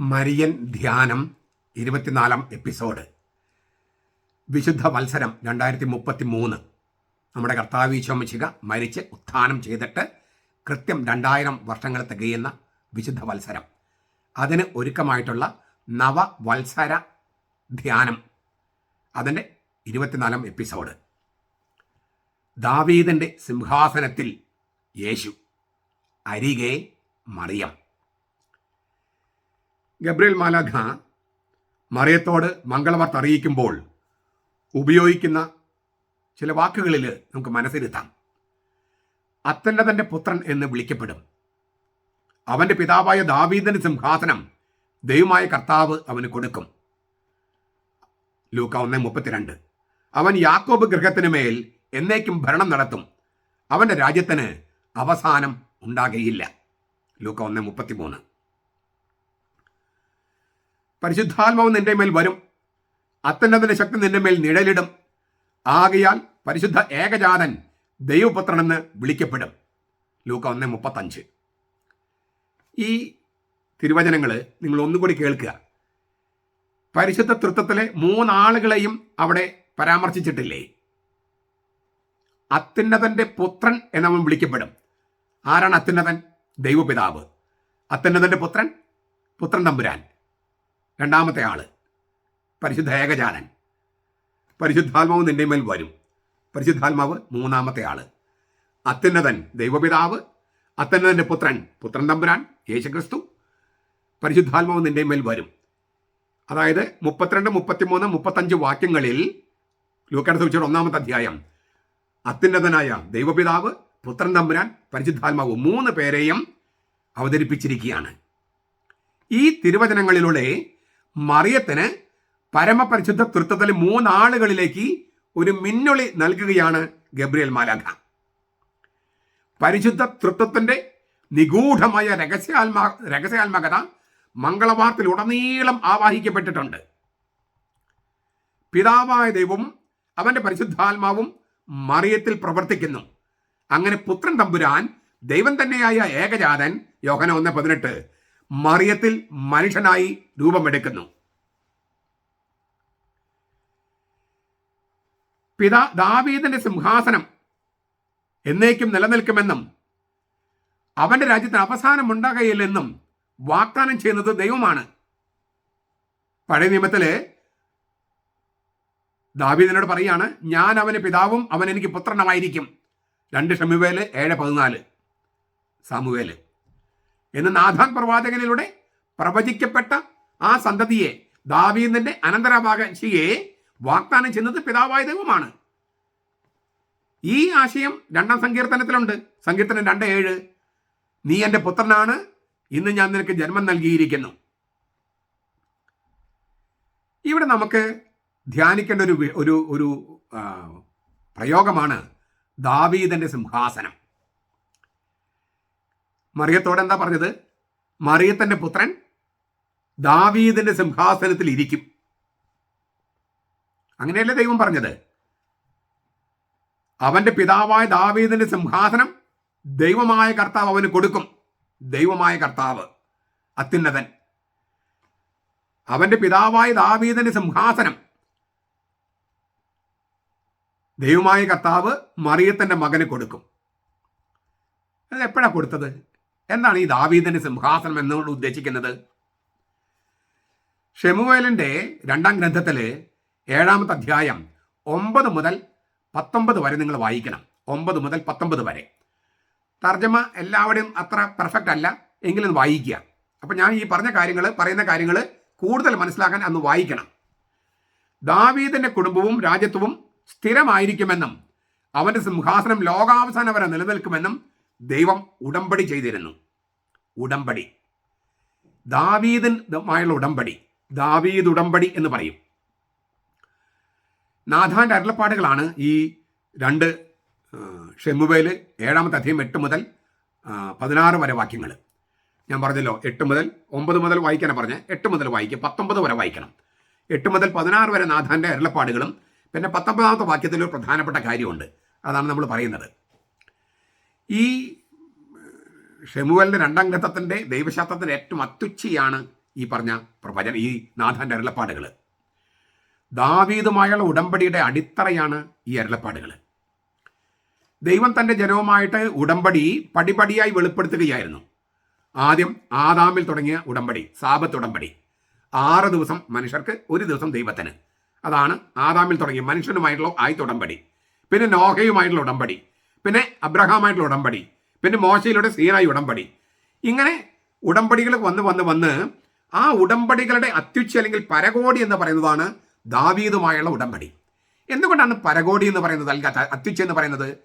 Marian ധ്യാനം ഇരുപത്തിനാലാം episode. വിശുദ്ധ മത്സരം രണ്ടായിരത്തി മുപ്പത്തി മൂന്ന് നമ്മുടെ കർത്താവീശോമിശിക മരിച്ച് ഉത്ഥാനം ചെയ്തിട്ട് കൃത്യം രണ്ടായിരം വർഷങ്ങൾ തികയുന്ന വിശുദ്ധ മത്സരം. അതിന് ഒരുക്കമായിട്ടുള്ള നവവത്സര ധ്യാനം. അതിന്റെ ഇരുപത്തിനാലാം എപ്പിസോഡ്. ദാവീദിന്റെ സിംഹാസനത്തിൽ യേശു അരികെ മറിയം. ഗബ്രിയൽ മാലാഖ മറിയത്തോട് മംഗളവാർത്ത അറിയിക്കുമ്പോൾ ഉപയോഗിക്കുന്ന ചില വാക്കുകളിൽ നമുക്ക് മനസ്സിരുത്താം. അത്തന്റെ തന്റെ പുത്രൻ എന്ന് വിളിക്കപ്പെടും. അവന്റെ പിതാവായ ദാവീദിന് സിംഹാസനം ദൈവമായ കർത്താവ് അവന് കൊടുക്കും. ലൂക്ക ഒന്ന് മുപ്പത്തിരണ്ട്. അവൻ യാക്കോബ് ഗൃഹത്തിന് മേൽ എന്നേക്കും ഭരണം നടത്തും. അവന്റെ രാജ്യത്തിന് അവസാനം ഉണ്ടാകുകയില്ല ലൂക്ക ഒന്ന് മുപ്പത്തിമൂന്ന്. പരിശുദ്ധാത്മാവ് നിന്റെ മേൽ വരും. അത്യുന്നതിന്റെ ശക്തി നിന്റെ മേൽ നിഴലിടും. ആകയാൽ പരിശുദ്ധ ഏകജാതൻ ദൈവപുത്രനെന്ന് വിളിക്കപ്പെടും. ലൂക്ക ഒന്ന് മുപ്പത്തഞ്ച്. ഈ തിരുവചനങ്ങൾ നിങ്ങൾ ഒന്നുകൂടി കേൾക്കുക. പരിശുദ്ധ തൃത്വത്തിലെ മൂന്നാളുകളെയും അവിടെ പരാമർശിച്ചിട്ടില്ലേ? അത്യുന്നതന്റെ പുത്രൻ എന്നവൻ വിളിക്കപ്പെടും. ആരാണ് അത്യുന്നതൻ? ദൈവപിതാവ്. അത്യുന്നതന്റെ പുത്രൻ? പുത്രൻ തമ്പുരാൻ. രണ്ടാമത്തെ ആൾ. പരിശുദ്ധ ഏകജാനൻ. പരിശുദ്ധാത്മാവ് നിന്റെ മേൽ വരും. പരിശുദ്ധാത്മാവ് മൂന്നാമത്തെ ആൾ. അത്യുന്നതൻ ദൈവപിതാവ് അത്യുന്നതന്റെ പുത്രൻ പുത്രൻ തമ്പുരാൻ യേശുക്രിസ്തു പരിശുദ്ധാത്മാവ് നിന്റെ മേൽ വരും. അതായത് മുപ്പത്തിരണ്ട് മുപ്പത്തിമൂന്ന് മുപ്പത്തഞ്ച് വാക്യങ്ങളിൽ ലൂക്കയുടെ സൂചിച്ച ഒന്നാമത്തെ അധ്യായം അത്യുന്നതനായ ദൈവപിതാവ് പുത്രൻ തമ്പുരാൻ പരിശുദ്ധാത്മാവ് മൂന്ന് പേരെയും അവതരിപ്പിച്ചിരിക്കുകയാണ്. ഈ തിരുവചനങ്ങളിലൂടെ മറിയത്തിന് പരമപരിശുദ്ധ തൃത്വത്തിൽ മൂന്നാളുകളിലേക്ക് ഒരു മിന്നൊളി നൽകുകയാണ് ഗബ്രിയൽ മാലാഖ. പരിശുദ്ധ തൃത്വത്തിന്റെ നിഗൂഢമായ രഹസ്യാത്മാ രഹസ്യാത്മകത മംഗളവാർത്തിൽ ഉടനീളം ആവാഹിക്കപ്പെട്ടിട്ടുണ്ട്. പിതാവായ ദൈവവും അവന്റെ പരിശുദ്ധാത്മാവും മറിയത്തിൽ പ്രവർത്തിക്കുന്നു. അങ്ങനെ പുത്രൻ തമ്പുരാൻ ദൈവം തന്നെയായ ഏകജാതൻ യോഹന ഒന്ന് പതിനെട്ട് മറിയത്തിൽ മനുഷ്യനായി രൂപമെടുക്കുന്നു. പിതാ ദാവീദിന്റെ സിംഹാസനം എന്നേക്കും നിലനിൽക്കുമെന്നും അവന്റെ രാജ്യത്തിന് അവസാനം ഉണ്ടാകുകയില്ലെന്നും വാഗ്ദാനം ചെയ്യുന്നത് ദൈവമാണ്. പഴയ നിയമത്തിൽ ദാവീദിനോട് പറയാണ് ഞാൻ അവന് പിതാവും അവൻ എനിക്ക് പുത്രനുമായിരിക്കും. രണ്ട് ഷമുവേൽ ഏഴ് പതിനാല്. സാമുവേൽ. എന്ന് നാഥാൻ പ്രവാചകനിലൂടെ പ്രവചിക്കപ്പെട്ട ആ സന്തതിയെ ദാവീദിന്റെ അനന്തരാവകാശിയെ വാഗ്ദാനം ചെയ്യുന്നത് പിതാവായ ദൈവമാണ്. ഈ ആശയം രണ്ടാം സങ്കീർത്തനത്തിലുണ്ട്. സങ്കീർത്തനം രണ്ട് ഏഴ് നീ എന്റെ പുത്രനാണ്. ഇന്ന് ഞാൻ നിനക്ക് ജന്മം നൽകിയിരിക്കുന്നു. ഇവിടെ നമുക്ക് ധ്യാനിക്കേണ്ട ഒരു ഒരു ഒരു പ്രയോഗമാണ് ദാവീദന്റെ സിംഹാസനം. മറിയത്തോട് എന്താ പറഞ്ഞത്? മറിയത്തിന്റെ പുത്രൻ ദാവീദിന്റെ സിംഹാസനത്തിൽ ഇരിക്കും. അങ്ങനെയല്ലേ ദൈവം പറഞ്ഞത്? അവന്റെ പിതാവായ ദാവീദിന്റെ സിംഹാസനം ദൈവമായ കർത്താവ് അവന് കൊടുക്കും. ദൈവമായ കർത്താവ് അത്യുന്നതൻ. അവന്റെ പിതാവായ ദാവീദിന്റെ സിംഹാസനം ദൈവമായ കർത്താവ് മറിയത്തിന്റെ മകന് കൊടുക്കും. അത് എപ്പോഴാണ് കൊടുത്തത്? എന്താണ് ഈ ദാവീദിന്റെ സിംഹാസനം എന്നുകൊണ്ട് ഉദ്ദേശിക്കുന്നത്. ഷെമുവേലിന്റെ രണ്ടാം ഗ്രന്ഥത്തിൽ ഏഴാമത്തെ അധ്യായം ഒമ്പത് മുതൽ പത്തൊമ്പത് വരെ നിങ്ങൾ വായിക്കണം. ഒമ്പത് മുതൽ പത്തൊമ്പത് വരെ. തർജമ എല്ലാവരുടെയും അത്ര പെർഫെക്റ്റ് അല്ല. എങ്കിലും വായിക്കുക. അപ്പം ഞാൻ ഈ പറഞ്ഞ കാര്യങ്ങൾ പറയുന്ന കാര്യങ്ങൾ കൂടുതൽ മനസ്സിലാക്കാൻ അന്ന് വായിക്കണം. ദാവീദിന്റെ കുടുംബവും രാജ്യത്വവും സ്ഥിരമായിരിക്കുമെന്നും അവന്റെ സിംഹാസനം ലോകാവസാനം വരെ നിലനിൽക്കുമെന്നും ദൈവം ഉടമ്പടി ചെയ്തിരുന്നു. ഉടമ്പടി. ദാവീദിനുമായുള്ള ഉടമ്പടി. ദാവീദ് ഉടമ്പടി എന്ന് പറയും. നാഥാന്റെ അരുളപ്പാടുകളാണ് ഈ രണ്ട് ഷെമുവേൽ ഏഴാമത്തെ അധ്യയം എട്ട് മുതൽ പതിനാറ് വരെ വാക്യങ്ങൾ ഞാൻ പറഞ്ഞല്ലോ എട്ട് മുതൽ ഒമ്പത് മുതൽ വായിക്കാനാണ് പറഞ്ഞത് എട്ട് മുതൽ വായിക്കുക പത്തൊമ്പത് വരെ വായിക്കണം. എട്ട് മുതൽ പതിനാറ് വരെ നാഥാന്റെ അരുളപ്പാടുകളും പിന്നെ പത്തൊമ്പതാമത്തെ വാക്യത്തിൽ ഒരു പ്രധാനപ്പെട്ട കാര്യമുണ്ട് അതാണ് നമ്മൾ പറയുന്നത്. ഈ ഷെമുവലിന്റെ രണ്ടാം ഗ്രന്ഥത്തിന്റെ ദൈവശാസ്ത്രത്തിന്റെ ഏറ്റവും അത്യുച്ചയാണ് ഈ പറഞ്ഞ പ്രവചന ഈ നാഥന്റെ അരുളപ്പാടുകൾ ദാവീതുമായുള്ള ഉടമ്പടിയുടെ അടിത്തറയാണ് ഈ അരുളപ്പാടുകൾ ദൈവം തന്റെ ജനവുമായിട്ട് ഉടമ്പടി പടിപടിയായി വെളിപ്പെടുത്തുകയായിരുന്നു. ആദ്യം ആദാമിൽ തുടങ്ങിയ ഉടമ്പടി സാപത്ത് ഉടമ്പടി. ആറ് ദിവസം മനുഷ്യർക്ക് ഒരു ദിവസം ദൈവത്തിന്. അതാണ് ആദാമിൽ തുടങ്ങിയ മനുഷ്യനുമായിട്ടുള്ള ആയി ഉടമ്പടി. പിന്നെ നോഹയുമായിട്ടുള്ള ഉടമ്പടി. പിന്നെ അബ്രഹാമായിട്ടുള്ള ഉടമ്പടി പിന്നെ മോശയിലൂടെ സീനായി ഉടമ്പടി. ഇങ്ങനെ ഉടമ്പടികൾ വന്ന് വന്ന് വന്ന് ആ ഉടമ്പടികളുടെ അത്യുച്ച അല്ലെങ്കിൽ പരകോടി എന്ന് പറയുന്നതാണ് ദാവീദുമായുള്ള ഉടമ്പടി. എന്തുകൊണ്ടാണ് പരകോടി എന്ന് പറയുന്നത്? അല്ലെങ്കിൽ അത്യുച്ച എന്ന് പറയുന്നത്?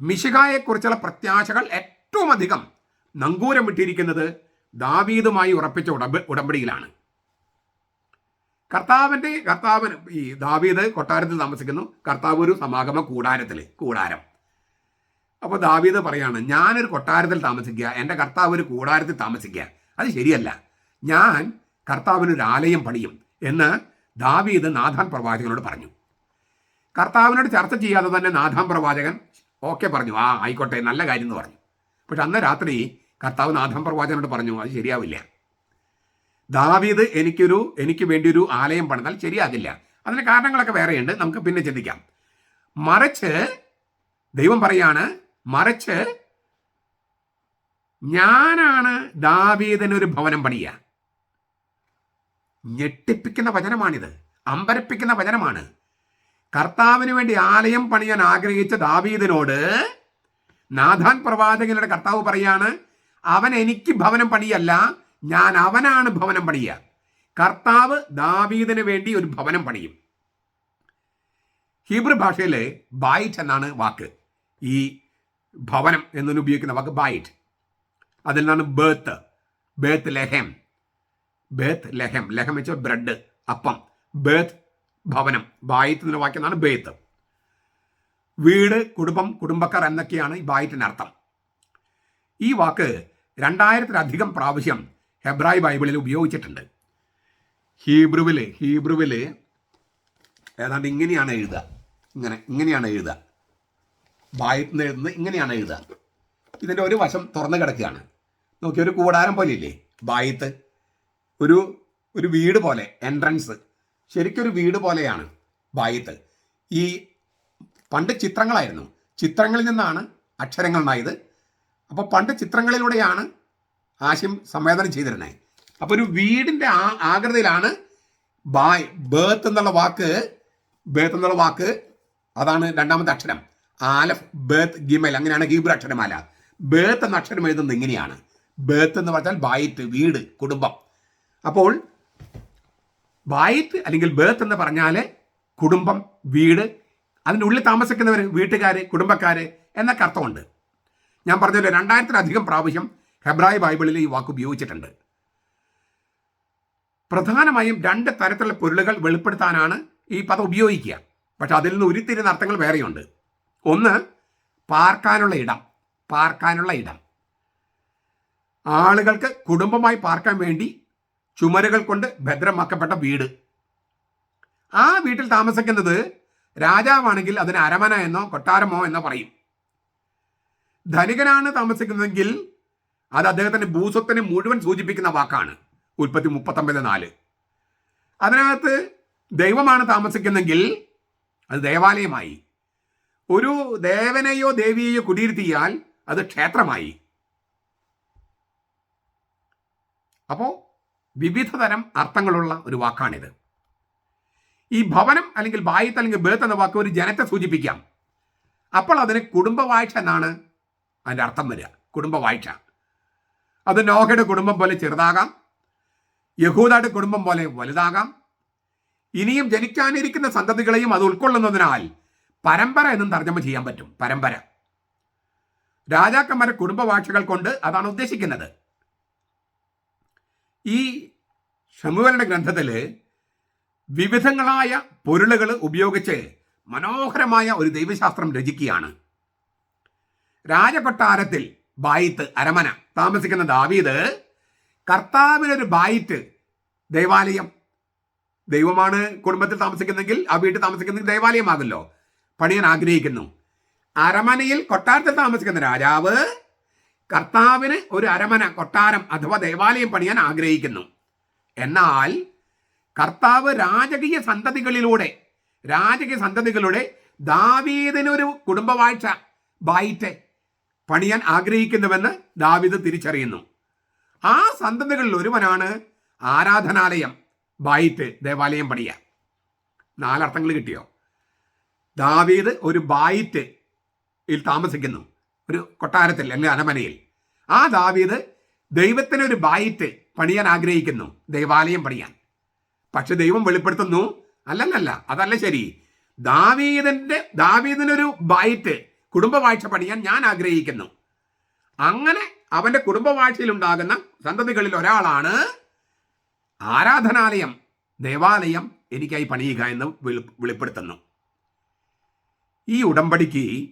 മിശികായെക്കുറിച്ചുള്ള പ്രത്യാശകൾ ഏറ്റവും അധികം നങ്കൂരം വിട്ടിരിക്കുന്നത് ദാവീദുമായി ഉറപ്പിച്ച ഉടമ്പ ഉടമ്പടിയിലാണ്. കർത്താവിന്റെ കർത്താവിന് ഈ ദാവീദ് കൊട്ടാരത്തിൽ താമസിക്കുന്നു. കർത്താവ് ഒരു സമാഗമ കൂടാരത്തിൽ കൂടാരം. അപ്പോൾ ദാവീദ് പറയാണ് ഞാനൊരു കൊട്ടാരത്തിൽ താമസിക്കുക എന്റെ കർത്താവ് ഒരു കൂടാരത്തിൽ താമസിക്കുക. അത് ശരിയല്ല. ഞാൻ കർത്താവിന് ഒരു ആലയം പണിയും എന്ന് ദാവീദ് നാഥാൻ പ്രവാചകനോട് പറഞ്ഞു. കർത്താവിനോട് ചർച്ച ചെയ്യാതെ തന്നെ നാഥാൻ പ്രവാചകൻ ഓക്കെ പറഞ്ഞു. ആ ആയിക്കോട്ടെ നല്ല കാര്യം എന്ന് പറഞ്ഞു. പക്ഷെ അന്ന് രാത്രി കർത്താവ് നാഥാൻ പ്രവാചകനോട് പറഞ്ഞു അത് ശരിയാവില്ല. ദാവീദ് എനിക്കൊരു എനിക്ക് വേണ്ടി ഒരു ആലയം പണിതാൽ ശരിയാകില്ല. അതിന് കാരണങ്ങളൊക്കെ വേറെയുണ്ട് നമുക്ക് പിന്നെ ചിന്തിക്കാം. മറിച്ച് ദൈവം പറയാണ് മറിച്ച് ഞാനാണ് ദാവീദിന് ഒരു ഭവനം പണിയ ഞെട്ടിപ്പിക്കുന്ന വചനമാണിത്. അമ്പരപ്പിക്കുന്ന വചനമാണ്. കർത്താവിന് വേണ്ടി ആലയം പണിയാൻ ആഗ്രഹിച്ച ദാവീദിനോട് നാഥാൻ പ്രവാചകനുടെ കർത്താവ് പറയാണ് അവൻ എനിക്ക് ഭവനം പണിയല്ല ഞാൻ അവനാണ് ഭവനം പണിയുക. കർത്താവ് ദാവീദിന് വേണ്ടി ഒരു ഭവനം പണിയും. ഹീബ്രു ഭാഷയിലെ ബായിറ്റ് എന്നാണ് വാക്ക്. ഈ ഭവനം എന്നതിന് ഉപയോഗിക്കുന്ന വാക്ക് ബൈറ്റ് അതിൽ നിന്നാണ് ബേത്ത് ബേത്ത് ലഹം. ബേത്ത് ലഹം. ലഹം വെച്ചാൽ ബ്രെഡ് അപ്പം. ബേത്ത് ഭവനം. ബായിത്ത് എന്ന വാക്യമാണ് ബേത്ത് വീട് കുടുംബം കുടുംബക്കാർ എന്നൊക്കെയാണ് ഈ ബായിറ്റിന് അർത്ഥം. ഈ വാക്ക് രണ്ടായിരത്തിലധികം പ്രാവശ്യം ഹെബ്രായ് ബൈബിളിൽ ഉപയോഗിച്ചിട്ടുണ്ട്. ഹീബ്രുവിൽ ഹീബ്രുവിൽ ഏതാണ്ട് ഇങ്ങനെയാണ് എഴുതുക. ഇങ്ങനെ ഇങ്ങനെയാണ് എഴുതുക. നിന്ന് എഴുതുന്നത് ഇങ്ങനെയാണ് എഴുതുക. ഇതിന്റെ ഒരു വശം തുറന്നു കിടക്കുകയാണ്. നോക്കി ഒരു കൂടാരം പോലെ ഇല്ലേ ബായിത്ത് ഒരു ഒരു വീട് പോലെ എൻട്രൻസ് ശരിക്കൊരു വീട് പോലെയാണ് ബായിത്ത് ഈ പണ്ട് ചിത്രങ്ങളായിരുന്നു. ചിത്രങ്ങളിൽ നിന്നാണ് അക്ഷരങ്ങൾ ഉണ്ടായത് അപ്പോൾ പണ്ട് ചിത്രങ്ങളിലൂടെയാണ് ആശയം സംവേദനം ചെയ്തിരുന്നത് അപ്പോൾ ഒരു വീടിന്റെ ആ ആകൃതിയിലാണ് ബായ് ബേത്ത് എന്നുള്ള വാക്ക് ബേത്ത് എന്നുള്ള വാക്ക് അതാണ് രണ്ടാമത്തെ അക്ഷരം. ആലഫ് ബേത്ത് ഗിമൽ അങ്ങനെയാണ് ഹീബ്രു അക്ഷരമാല ബേത്ത് എന്ന അക്ഷരം എഴുതുന്നത് ഇങ്ങനെയാണ്. ബേത്ത് എന്ന് പറഞ്ഞാൽ ബായിറ്റ് വീട് കുടുംബം. അപ്പോൾ ബായിത്ത് അല്ലെങ്കിൽ ബേത്ത് എന്ന് പറഞ്ഞാൽ കുടുംബം വീട് അതിന്റെ ഉള്ളിൽ താമസിക്കുന്നവർ വീട്ടുകാർ കുടുംബക്കാർ എന്നൊക്കെ അർത്ഥമുണ്ട്. ഞാൻ പറഞ്ഞല്ലോ രണ്ടായിരത്തിലധികം പ്രാവശ്യം ഹെബ്രായ ബൈബിളിൽ ഈ വാക്ക് ഉപയോഗിച്ചിട്ടുണ്ട്. പ്രധാനമായും രണ്ട് തരത്തിലുള്ള പൊരുളുകൾ വെളിപ്പെടുത്താനാണ് ഈ പദം ഉപയോഗിക്കുക. പക്ഷെ അതിൽ നിന്ന് ഉരുത്തിരുന്ന അർത്ഥങ്ങൾ വേറെയുണ്ട്. ഒന്ന് പാർക്കാനുള്ള ഇടം പാർക്കാനുള്ള ഇടം. ആളുകൾക്ക് കുടുംബമായി പാർക്കാൻ വേണ്ടി ചുമരുകൾ കൊണ്ട് ഭദ്രമാക്കപ്പെട്ട വീട്. ആ വീട്ടിൽ താമസിക്കുന്നത് രാജാവാണെങ്കിൽ അതിന് അരമന എന്നോ കൊട്ടാരമോ എന്നോ പറയും. ധനികനാണ് താമസിക്കുന്നതെങ്കിൽ അത് അദ്ദേഹത്തിന്റെ ഭൂസ്വത്തിനെ മുഴുവൻ സൂചിപ്പിക്കുന്ന വാക്കാണ് ഉൽപ്പത്തി മുപ്പത്തൊമ്പത് നാല്. അതിനകത്ത് ദൈവമാണ് താമസിക്കുന്നതെങ്കിൽ അത് ദേവാലയമായി. ഒരു ദേവനെയോ ദേവിയെയോ കുടിയിരുത്തിയാൽ അത് ക്ഷേത്രമായി. അപ്പോൾ വിവിധ തരം അർത്ഥങ്ങളുള്ള ഒരു വാക്കാണിത്. ഈ ഭവനം അല്ലെങ്കിൽ ബായിത്ത് അല്ലെങ്കിൽ ബേത്ത് എന്ന വാക്ക് ഒരു ജനത്തെ സൂചിപ്പിക്കാം. അപ്പോൾ അതിന് കുടുംബവാഴ്ച എന്നാണ് അതിന്റെ അർത്ഥം വരിക. കുടുംബവാഴ്ച. അത് നോഹയുടെ കുടുംബം പോലെ ചെറുതാകാം. യഹൂദയുടെ കുടുംബം പോലെ വലുതാകാം. ഇനിയും ജനിക്കാനിരിക്കുന്ന സന്തതികളെയും അത് ഉൾക്കൊള്ളുന്നതിനാൽ പരമ്പര എന്നും തർജമ ചെയ്യാൻ പറ്റും. പരമ്പര. രാജാക്കന്മാരെ കുടുംബവാഴ്ചകൾ കൊണ്ട് അതാണ് ഉദ്ദേശിക്കുന്നത്. ഈ ഷമുവലിന്റെ ഗ്രന്ഥത്തിൽ വിവിധങ്ങളായ പൊരുളുകൾ ഉപയോഗിച്ച് മനോഹരമായ ഒരു ദൈവശാസ്ത്രം രചിക്കുകയാണ്. രാജകൊട്ടാരത്തിൽ ബായിത്ത് അരമന താമസിക്കുന്ന ദാവീദ് കർത്താവിനൊരു ബായിത്ത് ദേവാലയം. ദൈവമാണ് കുടുംബത്തിൽ താമസിക്കുന്നെങ്കിൽ ആ വീട്ടിൽ താമസിക്കുന്നെങ്കിൽ ദേവാലയമാകല്ലോ പണിയാൻ ആഗ്രഹിക്കുന്നു. അരമനയിൽ കൊട്ടാരത്തിൽ താമസിക്കുന്ന രാജാവ് കർത്താവിന് ഒരു അരമന കൊട്ടാരം അഥവാ ദേവാലയം പണിയാൻ ആഗ്രഹിക്കുന്നു. എന്നാൽ കർത്താവ് രാജകീയ സന്തതികളിലൂടെ രാജകീയ സന്തതികളുടെ ദാവീദിനൊരു കുടുംബവാഴ്ച ബായിറ്റ് പണിയാൻ ആഗ്രഹിക്കുന്നുവെന്ന് ദാവീദ് തിരിച്ചറിയുന്നു. ആ സന്തതികളിൽ ഒരുവനാണ് ആരാധനാലയം ബായിറ്റ് ദേവാലയം പണിയ നാലർത്ഥങ്ങൾ കിട്ടിയോ? ദാവീദ് ഒരു ബായിറ്റ് താമസിക്കുന്നു. ഒരു കൊട്ടാരത്തിൽ അല്ലെങ്കിൽ അരമനയിൽ. ആ ദാവീദ് ദൈവത്തിന് ഒരു ബായിറ്റ് പണിയാൻ ആഗ്രഹിക്കുന്നു. ദൈവാലയം പണിയാൻ. പക്ഷെ ദൈവം വെളിപ്പെടുത്തുന്നു അല്ലല്ലല്ല അതല്ല ശരി. ദാവീദിന്റെ ദാവീദിനൊരു ബായിറ്റ് കുടുംബവാഴ്ച പണിയാൻ ഞാൻ ആഗ്രഹിക്കുന്നു. അങ്ങനെ അവന്റെ കുടുംബവാഴ്ചയിൽ ഉണ്ടാകുന്ന സന്തതികളിൽ ഒരാളാണ് ആരാധനാലയം ദേവാലയം എനിക്കായി പണിയുക എന്ന് വെളി- വെളിപ്പെടുത്തുന്നു. ഈ ഉടമ്പടിക്ക്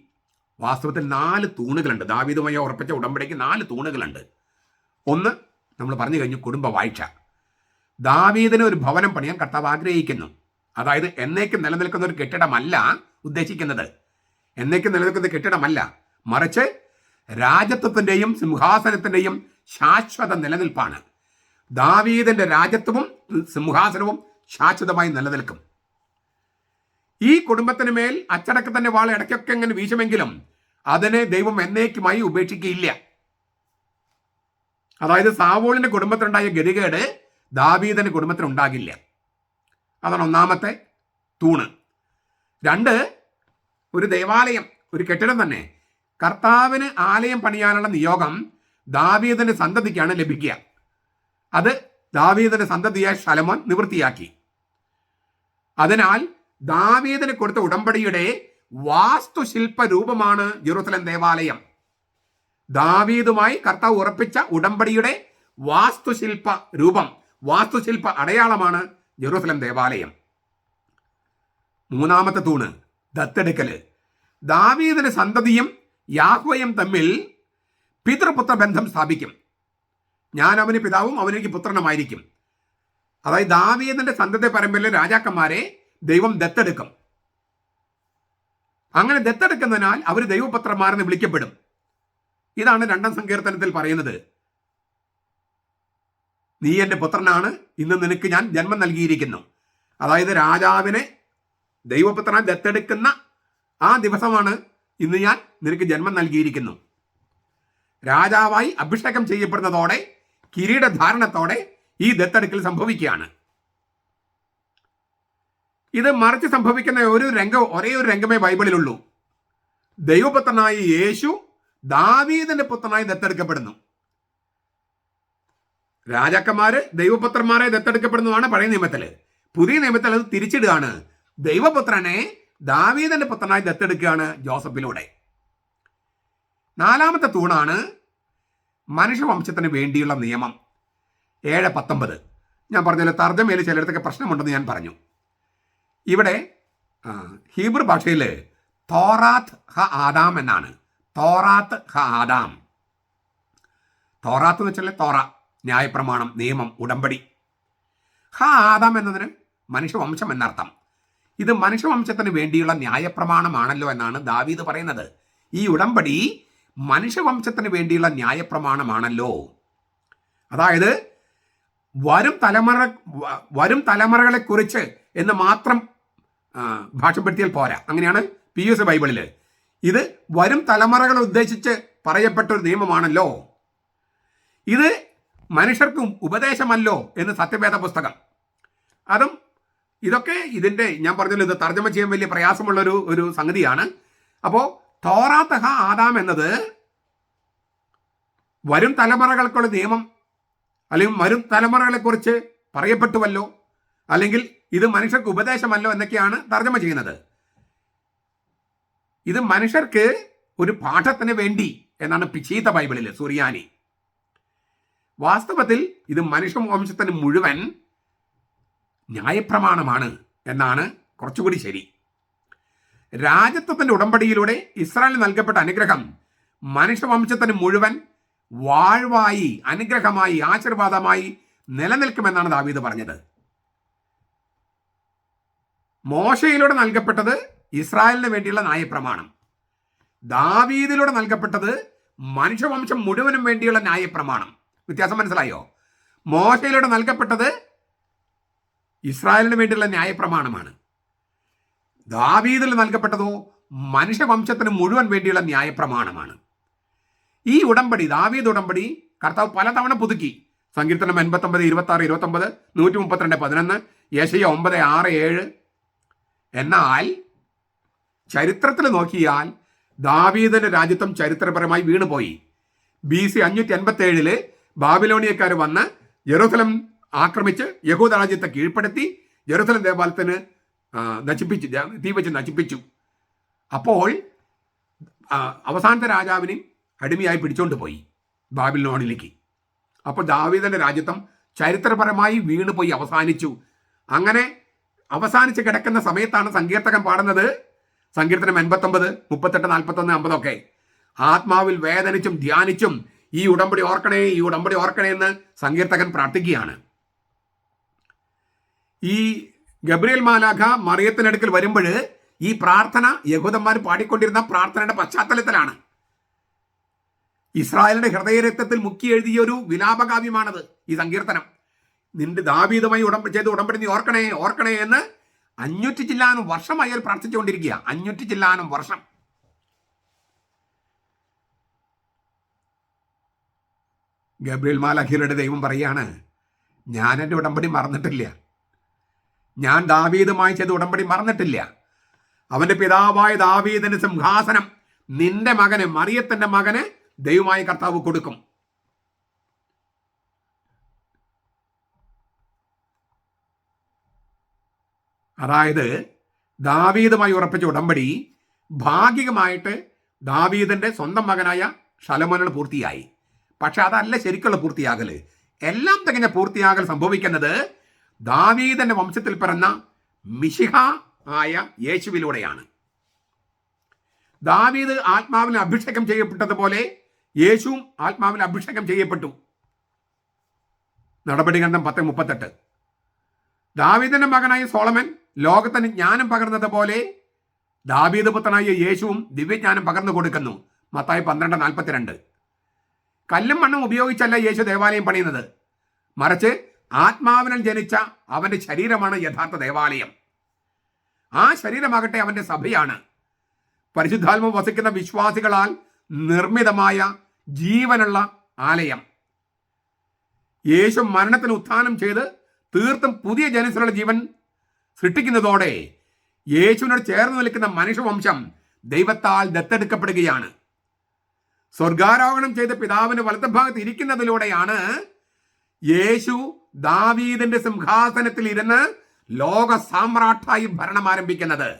വാസ്തവത്തിൽ നാല് തൂണുകളുണ്ട്. ദാവീദുമായി ഉറപ്പിച്ച ഉടമ്പടിക്ക് നാല് തൂണുകളുണ്ട്. ഒന്ന് നമ്മൾ പറഞ്ഞു കഴിഞ്ഞു കുടുംബ വാഴ്ച. ദാവീദിന് ഒരു ഭവനം പണിയാൻ കർത്താവ് ആഗ്രഹിക്കുന്നു. അതായത് എന്നേക്കും നിലനിൽക്കുന്ന ഒരു കെട്ടിടമല്ല ഉദ്ദേശിക്കുന്നത്. എന്നേക്കും നിലനിൽക്കുന്ന കെട്ടിടമല്ല. മറിച്ച് രാജത്വത്തിന്റെയും സിംഹാസനത്തിന്റെയും ശാശ്വത നിലനിൽപ്പാണ്. ദാവീദിന്റെ രാജത്വവും സിംഹാസനവും ശാശ്വതമായി നിലനിൽക്കും. ഈ കുടുംബത്തിന് മേൽ തന്നെ വാൾ ഇടയ്ക്കൊക്കെ ഇങ്ങനെ വീശുമെങ്കിലും അതിനെ ദൈവം എന്നേക്കുമായി ഉപേക്ഷിക്കുകയില്ല അതായത് സാവോളിന്റെ കുടുംബത്തിനുണ്ടായ ഗതികേട് ദാവീദിന്റെ കുടുംബത്തിനുണ്ടാകില്ല അതാണ് ഒന്നാമത്തെ തൂണ്. രണ്ട് ഒരു ദേവാലയം ഒരു കെട്ടിടം തന്നെ. കർത്താവിന് ആലയം പണിയാനുള്ള നിയോഗം ദാവീദിന്റെ സന്തതിക്കാണ് ലഭിക്കുക. അത് ദാവീദിന്റെ സന്തതിയായ ശലമോൻ നിവൃത്തിയാക്കി. അതിനാൽ ദാവീദിന് കൊടുത്ത ഉടമ്പടിയുടെ വാസ്തുശില്പ രൂപമാണ് ജെറുസലം ദേവാലയം. ദാവീദുമായി കർത്താവ് ഉറപ്പിച്ച ഉടമ്പടിയുടെ വാസ്തുശില്പ രൂപം വാസ്തുശില്പ അടയാളമാണ് ജെറുസലം ദേവാലയം. മൂന്നാമത്തെ തൂണ് ദത്തെടുക്കൽ. ദാവീദിന്റെ സന്തതിയും യാഹ്വയും തമ്മിൽ പിതൃപുത്ര ബന്ധം സ്ഥാപിക്കും. ഞാൻ അവന് പിതാവും അവനെനിക്ക് പുത്രനുമായിരിക്കും. അതായത് ദാവീദിന്റെ സന്തതി പരമ്പരയിലെ രാജാക്കന്മാരെ ദൈവം ദത്തെടുക്കും. അങ്ങനെ ദത്തെടുക്കുന്നതിനാൽ അവർ ദൈവപുത്രന്മാരെന്ന് വിളിക്കപ്പെടും. ഇതാണ് രണ്ടാം സങ്കീർത്തനത്തിൽ പറയുന്നത്. നീ എന്റെ പുത്രനാണ് ഇന്ന് നിനക്ക് ഞാൻ ജന്മം നൽകിയിരിക്കുന്നു. അതായത് രാജാവിനെ ദൈവപുത്രനായി ദത്തെടുക്കുന്ന ആ ദിവസമാണ് ഇന്ന് ഞാൻ നിനക്ക് ജന്മം നൽകിയിരിക്കുന്നു. രാജാവായി അഭിഷേകം ചെയ്യപ്പെടുന്നതോടെ കിരീടധാരണത്തോടെ ഈ ദത്തെടുക്കൽ സംഭവിക്കുകയാണ്. ഇത് മറിച്ച് സംഭവിക്കുന്ന ഒരു രംഗം ഒരേ ഒരു രംഗമേ ബൈബിളിലുള്ളൂ. ദൈവപുത്രനായ യേശു ദാവീദിന്റെ പുത്രനായി ദത്തെടുക്കപ്പെടുന്നു. രാജാക്കന്മാര് ദൈവപുത്രന്മാരെ ദത്തെടുക്കപ്പെടുന്നതാണ് പഴയ നിയമത്തിൽ. പുതിയ നിയമത്തിൽ അത് തിരിച്ചിടുകയാണ്. ദൈവപുത്രനെ ദാവീദന്റെ പുത്രനായി ദത്തെടുക്കുകയാണ് ജോസഫിലൂടെ. നാലാമത്തെ തൂണാണ് മനുഷ്യവംശത്തിന് വേണ്ടിയുള്ള നിയമം. ഏഴ് പത്തൊമ്പത്. ഞാൻ പറഞ്ഞല്ലോ തർജമയിൽ ചിലയിടത്തൊക്കെ പ്രശ്നമുണ്ടെന്ന് ഞാൻ പറഞ്ഞു. ഇവിടെ ഹീബ്രു ഭാഷയിൽ തോറാത്ത് ഹ ആദാം എന്നാണ്. തോറാത്ത് ഹ ആദാം. തോറാത്ത് എന്ന് വെച്ചാൽ തോറ ന്യായപ്രമാണം നിയമം ഉടമ്പടി. ഹ ആദാം എന്നതിന് മനുഷ്യവംശം എന്നർത്ഥം. ഇത് മനുഷ്യവംശത്തിന് വേണ്ടിയുള്ള ന്യായപ്രമാണമാണല്ലോ എന്നാണ് ദാവീദ് പറയുന്നത്. ഈ ഉടമ്പടി മനുഷ്യവംശത്തിന് വേണ്ടിയുള്ള ന്യായപ്രമാണമാണല്ലോ. അതായത് വരും തലമുറ വരും തലമുറകളെക്കുറിച്ച് എന്ന് മാത്രം ഭാഷപ്പെടുത്തിയാൽ പോരാ. അങ്ങനെയാണ് പി എസ് ബൈബിളിൽ ഇത് വരും തലമുറകളെ ഉദ്ദേശിച്ച് പറയപ്പെട്ട ഒരു നിയമമാണല്ലോ. ഇത് മനുഷ്യർക്കും ഉപദേശമല്ലോ എന്ന് സത്യവേദ പുസ്തകം അതും ഇതൊക്കെ ഇതിന്റെ ഞാൻ പറഞ്ഞല്ലോ ഇത് തർജമ ചെയ്യാൻ വലിയ പ്രയാസമുള്ളൊരു ഒരു സംഗതിയാണ്. അപ്പോൾ തോറാത്തഹ ആദാം എന്നത് വരും തലമുറകൾക്കുള്ള നിയമം അല്ലെങ്കിൽ വരും തലമുറകളെക്കുറിച്ച് പറയപ്പെട്ടുവല്ലോ അല്ലെങ്കിൽ ഇത് മനുഷ്യർക്ക് ഉപദേശമല്ലോ എന്നൊക്കെയാണ് തർജമ ചെയ്യുന്നത്. ഇത് മനുഷ്യർക്ക് ഒരു പാഠത്തിന് വേണ്ടി എന്നാണ് പിച്ചീത്ത ബൈബിളിൽ സുറിയാനി. വാസ്തവത്തിൽ ഇത് മനുഷ്യ വംശത്തിന് മുഴുവൻ ന്യായപ്രമാണമാണ് എന്നാണ് കുറച്ചുകൂടി ശരി. രാജത്വത്തിന്റെ ഉടമ്പടിയിലൂടെ ഇസ്രായേലിന് നൽകപ്പെട്ട അനുഗ്രഹം മനുഷ്യവംശത്തിന് മുഴുവൻ വാഴ്വായി അനുഗ്രഹമായി ആശീർവാദമായി നിലനിൽക്കുമെന്നാണ് ദാവീദ് പറഞ്ഞത്. മോശയിലൂടെ നൽകപ്പെട്ടത് ഇസ്രായേലിന് വേണ്ടിയുള്ള ന്യായപ്രമാണം. ദാവീദിലൂടെ നൽകപ്പെട്ടത് മനുഷ്യവംശം മുഴുവനും വേണ്ടിയുള്ള ന്യായപ്രമാണം. വ്യത്യാസം മനസ്സിലായോ? മോശയിലൂടെ നൽകപ്പെട്ടത് ഇസ്രായേലിന് വേണ്ടിയുള്ള ന്യായപ്രമാണമാണ്. ദാവീദിൽ നൽകപ്പെട്ടതോ മനുഷ്യവംശത്തിന് മുഴുവൻ വേണ്ടിയുള്ള ന്യായപ്രമാണമാണ്. ഈ ഉടമ്പടി ദാവീദ് ഉടമ്പടി കർത്താവ് പലതവണ പുതുക്കി. സങ്കീർത്തനം എൺപത്തൊമ്പത് ഇരുപത്തി ആറ് ഇരുപത്തൊമ്പത് നൂറ്റി മുപ്പത്തിരണ്ട് പതിനൊന്ന് യശയ ഒമ്പത് ആറ് ഏഴ് എന്നാൽ ചരിത്രത്തിൽ നോക്കിയാൽ ദാവീദിന്റെ രാജ്യത്വം ചരിത്രപരമായി വീണുപോയി. ബി സി അഞ്ഞൂറ്റി എൺപത്തി ഏഴിൽ ബാബിലോണിയക്കാർ വന്ന് ജെറൂസലം ആക്രമിച്ച് യഹൂദ രാജ്യത്തെ കീഴ്പ്പെടുത്തി ജെറൂസലം ദേവാലയത്തിന് നശിപ്പിച്ചു തീ വെച്ച് നശിപ്പിച്ചു. അപ്പോൾ അവസാനത്തെ രാജാവിനെ അടിമയായി പിടിച്ചോണ്ട് പോയി ബാബിലോണിലേക്ക്. അപ്പോൾ ദാവീദിന്റെ രാജ്യത്വം ചരിത്രപരമായി വീണുപോയി അവസാനിച്ചു. അങ്ങനെ അവസാനിച്ച് കിടക്കുന്ന സമയത്താണ് സങ്കീർത്തകൻ പാടുന്നത്. സങ്കീർത്തനം എൺപത്തൊമ്പത് മുപ്പത്തെട്ട് നാൽപ്പത്തൊന്ന് അമ്പതൊക്കെ. ആത്മാവിൽ വേദനിച്ചും ധ്യാനിച്ചും ഈ ഉടമ്പടി ഓർക്കണേ ഈ ഉടമ്പടി ഓർക്കണേ എന്ന് സങ്കീർത്തകൻ പ്രാർത്ഥിക്കുകയാണ്. ഈ ഗബ്രിയൽ മാലാഖ മറിയത്തിനടുക്കൽ വരുമ്പോൾ ഈ പ്രാർത്ഥന യഹൂദന്മാർ പാടിക്കൊണ്ടിരുന്ന പ്രാർത്ഥനയുടെ പശ്ചാത്തലത്തിലാണ്. ഇസ്രായേലിന്റെ ഹൃദയരക്തത്തിൽ മുക്കി എഴുതിയ ഒരു വിലാപകാവ്യമാണത് ഈ സങ്കീർത്തനം. നിന്റെ ദാവീദുമായി ഉടമ്പ ചെയ്ത് ഉടമ്പടി നീ ഓർക്കണേ ഓർക്കണേ എന്ന് അഞ്ഞൂറ്റി ചില്ലാനും വർഷമായി അവർ പ്രാർത്ഥിച്ചുകൊണ്ടിരിക്കുക അഞ്ഞൂറ്റി ചില്ലാനും വർഷം. ഗബ്രിയൽ മാലഖിയുടെ ദൈവം പറയാണ് ഞാൻ എന്റെ ഉടമ്പടി മറന്നിട്ടില്ല. ഞാൻ ദാവീദുമായി ചെയ്ത ഉടമ്പടി മറന്നിട്ടില്ല. അവന്റെ പിതാവായ ദാവീദിന്റെ സിംഹാസനം നിന്റെ മകന് മറിയത്തിന്റെ മകന് ദൈവമായി കർത്താവ് കൊടുക്കും. അതായത് ദാവീദുമായി ഉറപ്പിച്ച ഉടമ്പടി ഭാഗികമായിട്ട് ദാവീദിന്റെ സ്വന്തം മകനായ ശലമോനൽ പൂർത്തിയായി. പക്ഷെ അതല്ല ശരിക്കുള്ള പൂർത്തിയാകൽ. എല്ലാം തികഞ്ഞ പൂർത്തിയാകൽ സംഭവിക്കുന്നത് ദാവീദന്റെ വംശത്തിൽ പിറന്ന മിശിഹ ആയ യേശുവിലൂടെയാണ്. ദാവീദ് ആത്മാവിന് അഭിഷേകം ചെയ്യപ്പെട്ടതുപോലെ യേശുവും ആത്മാവിന് അഭിഷേകം ചെയ്യപ്പെട്ടു. നടപടി കണ്ടം പത്ത് മുപ്പത്തെട്ട്. ദാവീദിന്റെ മകനായ സോളമൻ ലോകത്തിന് ജ്ഞാനം പകർന്നത് പോലെ ദാവീദ് പുത്രനായ യേശുവും ദിവ്യജ്ഞാനം പകർന്നു കൊടുക്കുന്നു. മത്തായി പന്ത്രണ്ട് നാൽപ്പത്തിരണ്ട്. കല്ലും മണ്ണും ഉപയോഗിച്ചല്ല യേശു ദേവാലയം പണിയുന്നത്. മറിച്ച് ആത്മാവിനൽ ജനിച്ച അവന്റെ ശരീരമാണ് യഥാർത്ഥ ദേവാലയം. ആ ശരീരമാകട്ടെ അവന്റെ സഭയാണ്. പരിശുദ്ധാത്മ വസിക്കുന്ന വിശ്വാസികളാൽ നിർമ്മിതമായ ജീവനുള്ള ആലയം. യേശു മരണത്തിന് ഉത്ഥാനം ചെയ്ത് തീർത്തും പുതിയ ജനസിലുള്ള ജീവൻ സൃഷ്ടിക്കുന്നതോടെ യേശുവിനോട് ചേർന്ന് നിൽക്കുന്ന മനുഷ്യവംശം ദൈവത്താൽ ദത്തെടുക്കപ്പെടുകയാണ്. സ്വർഗാരോഹണം ചെയ്ത പിതാവിന്റെ വലതുഭാഗത്ത് ഇരിക്കുന്നതിലൂടെയാണ് യേശു ദാവീദിന്റെ സിംഹാസനത്തിൽ ഇരുന്ന് ലോക സാമ്രാട്ടായി ഭരണം ആരംഭിക്കുന്നത്.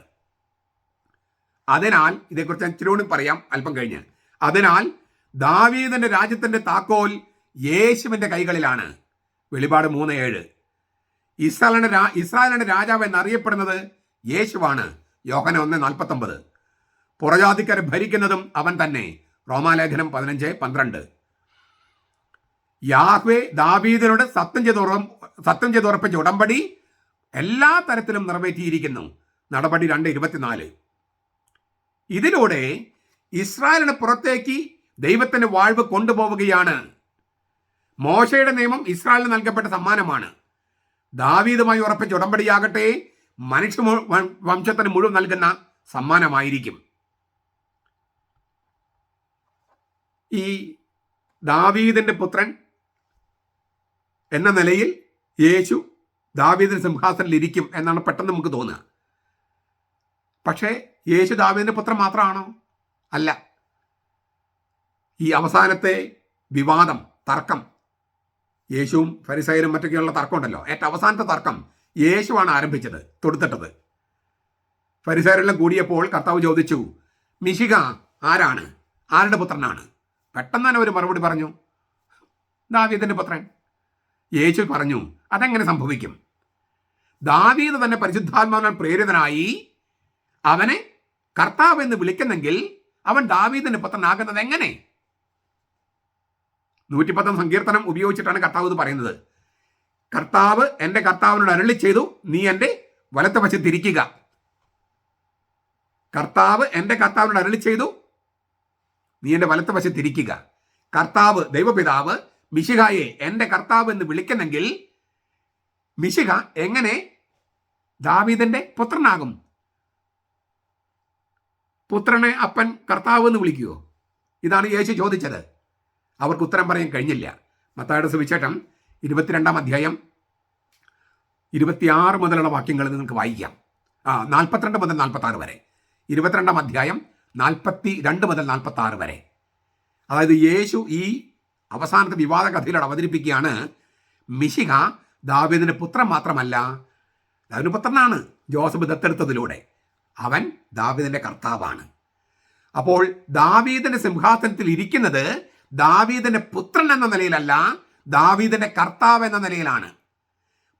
അതിനാൽ ഇതേക്കുറിച്ച് ഞാൻ പറയാം അല്പം കഴിഞ്ഞ്. അതിനാൽ ദാവീദിന്റെ രാജ്യത്തിന്റെ താക്കോൽ യേശുവിന്റെ കൈകളിലാണ്. വെളിപാട് മൂന്ന് ഏഴ്. ഇസ്രായേലിന്റെ രാ ഇസ്രായേലിന്റെ രാജാവ് എന്നറിയപ്പെടുന്നത് യേശുവാണ്. യോഹന ഒന്ന് നാൽപ്പത്തൊമ്പത്. പുറജാതിക്കാരെ ഭരിക്കുന്നതും അവൻ തന്നെ. റോമാലേഖനം പതിനഞ്ച് പന്ത്രണ്ട്. യാഹ്വേ ദാവീദിനോട് സത്യം ചെയ്ത് സത്യം ചെയ്ത് ഉറപ്പിച്ച ഉടമ്പടി എല്ലാ തരത്തിലും നിറവേറ്റിയിരിക്കുന്നു. നടപടി രണ്ട് ഇരുപത്തിനാല്. ഇതിലൂടെ ഇസ്രായേലിന് പുറത്തേക്ക് ദൈവത്തിന്റെ വാഴ്വ് കൊണ്ടുപോവുകയാണ്. മോശയുടെ നിയമം ഇസ്രായേലിന് നൽകപ്പെട്ട സമ്മാനമാണ്. ദാവീദുമായി ഉറപ്പിച്ച ഉടമ്പടിയാകട്ടെ മനുഷ്യ വംശത്തിന് മുഴുവൻ നൽകുന്ന സമ്മാനമായിരിക്കും. ഈ ദാവീദിന്റെ പുത്രൻ എന്ന നിലയിൽ യേശു ദാവീദിന്റെ സിംഹാസനത്തിൽ ഇരിക്കും എന്നാണ് പെട്ടെന്ന് നമുക്ക് തോന്നുക. പക്ഷേ യേശു ദാവീദിന്റെ പുത്രൻ മാത്രമാണോ? അല്ല. ഈ അവസാനത്തെ വിവാദം തർക്കം യേശുവും ഫരിസൈനും മറ്റൊക്കെയുള്ള തർക്കമുണ്ടല്ലോ. ഏറ്റവും അവസാനത്തെ തർക്കം യേശുവാണ് ആരംഭിച്ചത് തൊടുത്തിട്ടത്. ഫരിസൈരെല്ലാം കൂടിയപ്പോൾ കർത്താവ് ചോദിച്ചു മിശിക ആരാണ്? ആരുടെ പുത്രനാണ്? പെട്ടെന്ന് തന്നെ ഒരു മറുപടി പറഞ്ഞു ദാവീദിന്റെ പുത്രൻ. യേശു പറഞ്ഞു അതെങ്ങനെ സംഭവിക്കും? ദാവീദ് തന്നെ പരിശുദ്ധാത്മാവിനാൽ പ്രേരിതനായി അവനെ കർത്താവ് എന്ന് വിളിക്കുന്നെങ്കിൽ അവൻ ദാവീദിന്റെ പുത്രനാകുന്നത് എങ്ങനെ? നൂറ്റിപ്പത്താം സങ്കീർത്തനം ഉപയോഗിച്ചിട്ടാണ് കർത്താവ് ഇത് പറയുന്നത്. കർത്താവ് എന്റെ കർത്താവിനോട് അരളി ചെയ്തു നീ എന്റെ വലത്തെ തിരിക്കുക. കർത്താവ് എന്റെ കർത്താവിനോട് അരളി ചെയ്തു നീ എന്റെ വലത്തെ തിരിക്കുക. കർത്താവ് ദൈവപിതാവ് മിശിഹായെ എന്റെ കർത്താവ് എന്ന് വിളിക്കുന്നെങ്കിൽ മിശിഹ എങ്ങനെ? ദാവീദിന്റെ പുത്രനാകും. പുത്രനെ അപ്പൻ കർത്താവ് എന്ന് വിളിക്കുവോ? ഇതാണ് യേശു ചോദിച്ചത്. അവർക്ക് ഉത്തരം പറയാൻ കഴിഞ്ഞില്ല. മത്തായുടെ സുവിശേഷം ഇരുപത്തിരണ്ടാം അധ്യായം ഇരുപത്തിയാറ് മുതലുള്ള വാക്യങ്ങൾ നിങ്ങൾക്ക് വായിക്കാം. ആ നാൽപ്പത്തിരണ്ട് മുതൽ നാൽപ്പത്തി ആറ് വരെ. ഇരുപത്തിരണ്ടാം അധ്യായം നാൽപ്പത്തി രണ്ട് മുതൽ നാൽപ്പത്തി ആറ് വരെ. അതായത് യേശു ഈ അവസാനത്തെ വിവാദ കഥയിലൂടെ അവതരിപ്പിക്കുകയാണ്. മിശിക ദാവീദിന്റെ പുത്രൻ മാത്രമല്ല ദാവിന് പുത്രനാണ്. ജോസഫ് ദത്തെടുത്തതിലൂടെ അവൻ ദാവീദിന്റെ കർത്താവാണ്. അപ്പോൾ ദാവീദിന്റെ സിംഹാസനത്തിൽ ഇരിക്കുന്നത് ദാവീദിന്റെ പുത്രൻ എന്ന നിലയിലല്ല ദാവീദിന്റെ കർത്താവ് എന്ന നിലയിലാണ്.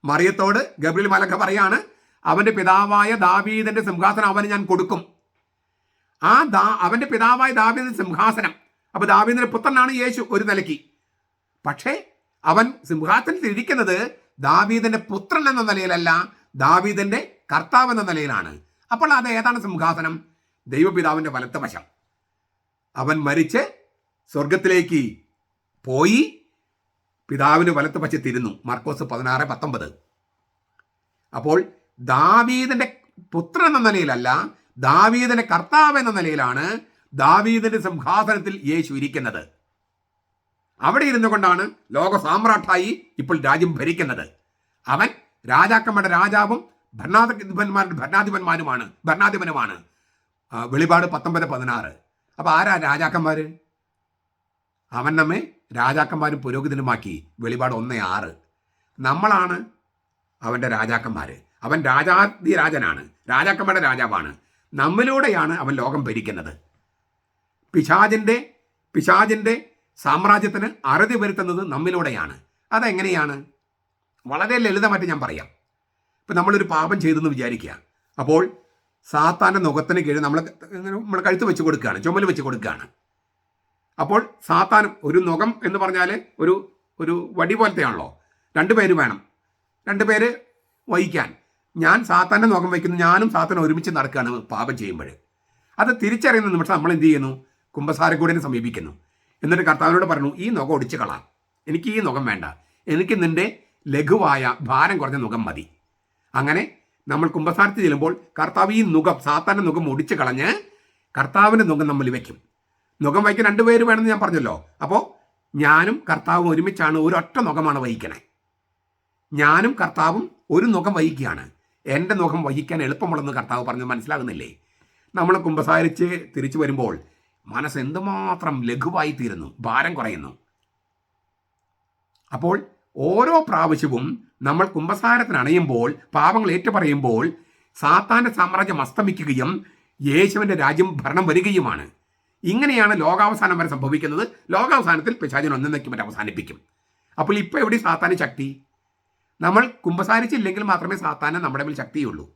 മറിയത്തോട് ഗബ്രിൽ മലക്ക പറയാണ് അവന്റെ പിതാവായ ദാവീദിന്റെ സിംഹാസനം അവന് ഞാൻ കൊടുക്കും. ആ ദാ അവന്റെ പിതാവായ ദാവീദിന്റെ സിംഹാസനം അപ്പൊ ദാവീദിന്റെ പുത്രനാണ് യേശു ഒരു നിലയ്ക്ക്. പക്ഷേ അവൻ സിംഹാസനത്തിൽ ഇരിക്കുന്നത് ദാവീദിന്റെ പുത്രൻ എന്ന നിലയിലല്ല ദാവീദിന്റെ കർത്താവ് എന്ന നിലയിലാണ്. അപ്പോൾ അത് ഏതാണ് സിംഹാസനം? ദൈവപിതാവിന്റെ വലത്ത് വശം അവൻ മരിച്ച് സ്വർഗത്തിലേക്ക് പോയി പിതാവിന് വലത്ത് തിരുന്നു മർക്കോസ് പതിനാറ് പത്തൊമ്പത്. അപ്പോൾ ദാവീദിന്റെ പുത്രൻ എന്ന നിലയിലല്ല ദാവീദിന്റെ കർത്താവ് എന്ന നിലയിലാണ് ദാവീദിന്റെ സിംഹാസനത്തിൽ യേശു ഇരിക്കുന്നത്. അവിടെ ഇരുന്നു കൊണ്ടാണ് ലോക സാമ്രാട്ടായി ഇപ്പോൾ രാജ്യം ഭരിക്കുന്നത്. അവൻ രാജാക്കന്മാരുടെ രാജാവും ഭരണാധിപന്മാരുടെ ഭരണാധിപന്മാരുമാണ് ഭരണാധിപനുമാണ്. വെളിപാട് പത്തൊമ്പത് പതിനാറ്. അപ്പൊ ആരാ രാജാക്കന്മാര്? അവൻ നമ്മെ രാജാക്കന്മാരും പുരോഹിതനുമാക്കി വെളിപാട് ഒന്ന് ആറ്. നമ്മളാണ് അവന്റെ രാജാക്കന്മാർ അവൻ രാജാതി രാജനാണ് രാജാക്കന്മാരുടെ രാജാവാണ്. നമ്മിലൂടെയാണ് അവൻ ലോകം ഭരിക്കുന്നത്. പിശാജിന്റെ പിശാജിന്റെ സാമ്രാജ്യത്തിന് അറുതി വരുത്തുന്നത് നമ്മിലൂടെയാണ്. അതെങ്ങനെയാണ്? വളരെ ലളിതമായിട്ട് ഞാൻ പറയാം. ഇപ്പം നമ്മളൊരു പാപം ചെയ്തെന്ന് വിചാരിക്കുക. അപ്പോൾ സാത്താന്റെ മുഖത്തിന് കീഴിൽ നമ്മൾ നമ്മൾ കഴുത്ത് വെച്ച് കൊടുക്കുകയാണ്. ചുമൽ വെച്ച് കൊടുക്കുകയാണ്. അപ്പോൾ സാത്താനും ഒരു നുഖം എന്ന് പറഞ്ഞാൽ ഒരു ഒരു വടി പോലത്തെയാണല്ലോ. രണ്ട് പേര് വേണം. രണ്ട് പേര് വഹിക്കാൻ. ഞാൻ സാത്താന്റെ നുഖം വയ്ക്കുന്നു ഞാനും സാത്താൻ ഒരുമിച്ച് നടക്കുകയാണ് പാപം ചെയ്യുമ്പോൾ അത് തിരിച്ചറിയുന്ന നിമിഷം നമ്മൾ എന്ത് ചെയ്യുന്നു? കുംഭസാരക്കൂടിനെ സമീപിക്കുന്നു. എന്നിട്ട് കർത്താവിനോട് പറഞ്ഞു ഈ നുഖം ഒടിച്ചു കളാം. എനിക്ക് ഈ നുഖം വേണ്ട. എനിക്ക് നിന്റെ ലഘുവായ ഭാരം കുറഞ്ഞ നുഖം മതി. അങ്ങനെ നമ്മൾ കുംഭസാരത്തിൽ ചെല്ലുമ്പോൾ കർത്താവ് ഈ നുഖം സാത്താന്റെ നുഖം ഒടിച്ച് കളഞ്ഞ് കർത്താവിന്റെ നുഖം നമ്മൾ വയ്ക്കും. നുഖം വഹിക്കാൻ രണ്ടുപേര് വേണമെന്ന് ഞാൻ പറഞ്ഞല്ലോ. അപ്പോൾ ഞാനും കർത്താവും ഒരുമിച്ചാണ് ഒരൊറ്റ നുഖമാണ് വഹിക്കണേ. ഞാനും കർത്താവും ഒരു നുഖം വഹിക്കുകയാണ്. എന്റെ നുഖം വഹിക്കാൻ എളുപ്പമുള്ളതെന്ന് കർത്താവ് പറഞ്ഞത് മനസ്സിലാകുന്നില്ലേ? നമ്മൾ കുമ്പസാരിച്ച് തിരിച്ചു വരുമ്പോൾ മനസ്സ് എന്തുമാത്രം ലഘുവായി തീരുന്നു ഭാരം കുറയുന്നു. അപ്പോൾ ഓരോ പ്രാവശ്യവും നമ്മൾ കുംഭസാരത്തിന് അണയുമ്പോൾ പാപങ്ങൾ ഏറ്റുപറയുമ്പോൾ സാത്താന്റെ സാമ്രാജ്യം അസ്തമിക്കുകയും യേശുവിന്റെ രാജ്യം ഭരണം വരികയുമാണ്. ഇങ്ങനെയാണ് ലോകാവസാനം വരെ സംഭവിക്കുന്നത്. ലോകാവസാനത്തിൽ പിശാചിന് ഒന്നും വരെ അവസാനിപ്പിക്കും. അപ്പോൾ ഇപ്പോൾ എവിടെ സാത്താന് ശക്തി? നമ്മൾ കുമ്പസാരിച്ചില്ലെങ്കിൽ മാത്രമേ സാത്താന് നമ്മുടെ മേൽ ശക്തിയുള്ളൂ.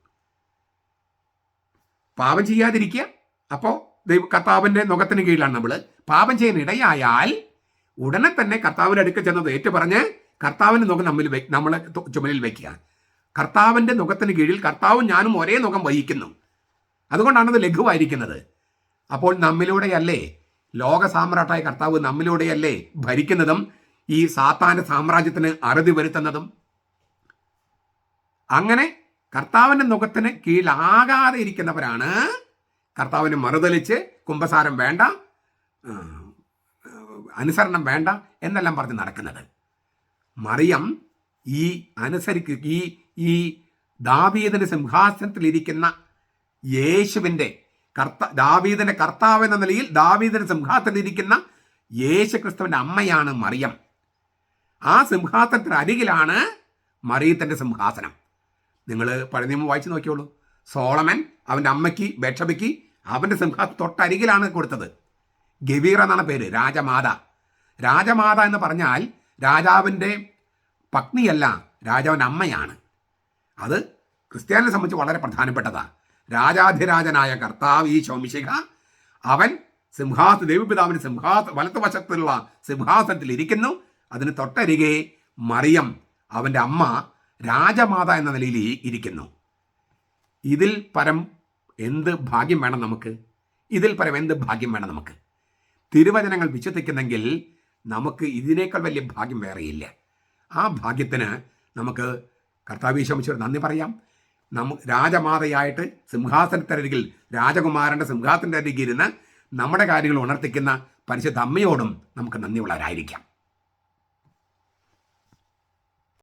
പാപം ചെയ്യാതിരിക്കുക. അപ്പോൾ ദൈവ കർത്താവിന്റെ മുഖത്തിന് കീഴിലാണ് നമ്മൾ പാപം ചെയ്യാൻ ഇടയായാൽ ഉടനെ തന്നെ കർത്താവിന്റെ അടുക്കൽ ചെന്നത് ഏറ്റു പറഞ്ഞ് കർത്താവിന്റെ മുഖം നമ്മിൽ നമ്മളെ ചുമലിൽ വയ്ക്കുക കർത്താവിന്റെ മുഖത്തിന് കീഴിൽ കർത്താവും ഞാനും ഒരേ മുഖം വഹിക്കുന്നു. അതുകൊണ്ടാണ് അത് ലഘുവായിരിക്കുന്നത്. അപ്പോൾ നമ്മിലൂടെയല്ലേ ലോക സാമ്രാട്ടായ കർത്താവ് നമ്മിലൂടെയല്ലേ ഭരിക്കുന്നതും ഈ സാത്താന്റെ സാമ്രാജ്യത്തിന് അറുതി വരുത്തുന്നതും? അങ്ങനെ കർത്താവിന്റെ മുഖത്തിന് കീഴാകാതെ ഇരിക്കുന്നവരാണ്. കർത്താവിനെ മറുതലിച്ച് കുംഭസാരം വേണ്ട അനുസരണം വേണ്ട എന്നെല്ലാം പറഞ്ഞ് നടക്കുന്നത്. മറിയം ഈ അനുസരിക്ക് ഈ ഈ സിംഹാസനത്തിൽ സിംഹാസനത്തിലിരിക്കുന്ന യേശുവിന്റെ കർത്ത ദാവീദിന്റെ കർത്താവ് എന്ന നിലയിൽ ദാവീദിന്റെ സിംഹാസനത്തിലിരിക്കുന്ന യേശു ക്രിസ്തുവിന്റെ അമ്മയാണ് മറിയം. ആ സിംഹാസനത്തിന് അരികിലാണ് മറിയത്തിന്റെ സിംഹാസനം. നിങ്ങൾ പഴയ നിയമം വായിച്ചു നോക്കിയോളൂ. സോളമൻ അവന്റെ അമ്മയ്ക്ക് ബേക്ഷബയ്ക്ക് അവന്റെ സിംഹാസനം തൊട്ടരികിലാണ് കൊടുത്തത്. ഗവീർ എന്നാണ് പേര് രാജമാത. രാജമാത എന്ന് പറഞ്ഞാൽ രാജാവിന്റെ പത്നിയല്ല രാജാവിന്റെ അമ്മയാണ്. അത് ക്രിസ്ത്യാനിയെ സംബന്ധിച്ച് വളരെ പ്രധാനപ്പെട്ടതാണ് രാജാധിരാജനായ കർത്താവ് ഈ ശോമിശിഖ അവൻ സിംഹാസ ദൈവപിതാവിന് സിംഹാസ വലത്തുവശത്തുള്ള സിംഹാസനത്തിൽ ഇരിക്കുന്നു. അതിന് തൊട്ടരികെ മറിയം അവന്റെ അമ്മ രാജമാത എന്ന നിലയിൽ ഇരിക്കുന്നു. ഇതിൽ പരം എന്ത് ഭാഗ്യം വേണം നമുക്ക്? ഇതിൽ പരം എന്ത് ഭാഗ്യം വേണം നമുക്ക്? തിരുവചനങ്ങൾ വിശ്വസിക്കുന്നെങ്കിൽ നമുക്ക് ഇതിനേക്കാൾ വലിയ ഭാഗ്യം വേറെയില്ല. ആ ഭാഗ്യത്തിന് നമുക്ക് കർത്താവീശോമിച്ചോട് നന്ദി പറയാം. നമ്മ രാജമാതയായിട്ട് സിംഹാസനത്തിനരികിൽ രാജകുമാരന്റെ സിംഹാസനത്തിന്റെ സിംഹാസനത്തിനരികിൽ ഇരുന്ന് നമ്മുടെ കാര്യങ്ങൾ ഉണർത്തിക്കുന്ന പരിശുദ്ധ അമ്മയോടും നമുക്ക് നന്ദിയുള്ളവരായിരിക്കാം.